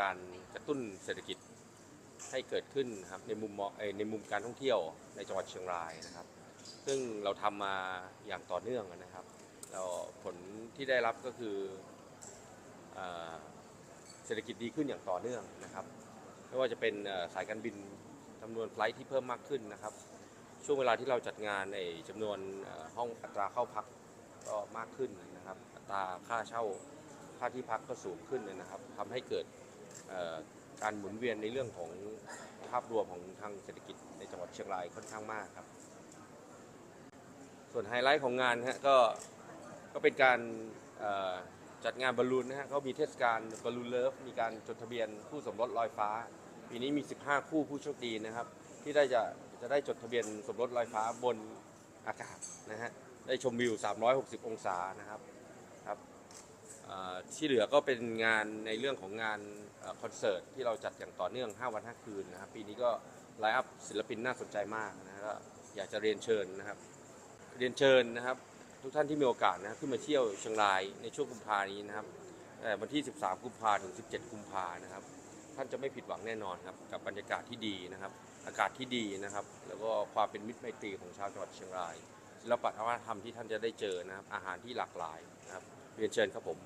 การกระตุ้นเศรษฐกิจให้เกิดขึ้นครับในมุมในมุมการท่องเที่ยวในจังหวัดเชียงรายนะครับ ซึ่งเราทำมาอย่างต่อเนื่องนะครับแล้วผลที่ได้รับก็คือเอ่อเศรษฐกิจดีขึ้นอย่างต่อเนื่องนะครับ ไม่ว่าจะเป็นสายการบินจำนวนไฟล์ที่เพิ่มมากขึ้นนะครับ ช่วงเวลาที่เราจัดงานในจำนวนห้องอัตราเข้าพักก็มากขึ้นนะครับ อัตราค่าเช่าค่าที่พักก็สูงขึ้นนะครับทำให้เกิด การหมุนเวียนในเรื่องของภาพรวมของทางเศรษฐกิจในจังหวัดเชียงรายค่อนข้างมากครับ ส่วนไฮไลท์ของงานฮะก็ก็เป็นการจัดงานบอลลูนนะฮะเขามีเทศกาลบอลลูนเลิฟมีการจดทะเบียนคู่สมรสลอยฟ้า ปีนี้มี 15 คู่ผู้โชคดีนะครับ ที่ได้จะจะได้จดทะเบียนสมรสลอยฟ้าบนอากาศนะฮะได้ชมวิว 360 องศานะครับ ที่เหลือก็เป็นงานในเรื่องของงานคอนเสิร์ตที่เราจัดอย่างต่อเนื่อง 5 วัน 5 คืนนะครับปีนี้ก็ไลฟ์อัพศิลปินน่าสนใจมากนะฮะก็อยากจะเรียนเชิญนะครับ เรียนเชิญนะครับ ทุกท่านที่มีโอกาสนะขึ้นมาเที่ยวเชียงรายในช่วงกุมภานี้นะครับแต่วันที่ 13 กุมภาถึง 17 กุมภานะครับ ท่านจะไม่ผิดหวังแน่นอนครับกับบรรยากาศที่ดีนะครับ อากาศที่ดีนะครับ แล้วก็ความเป็นมิตรไมตรีของชาวจังหวัดเชียงรายศิลปะวัฒนธรรมที่ท่านจะได้เจอนะครับอาหารที่หลากหลายนะครับเรียนเชิญครับผม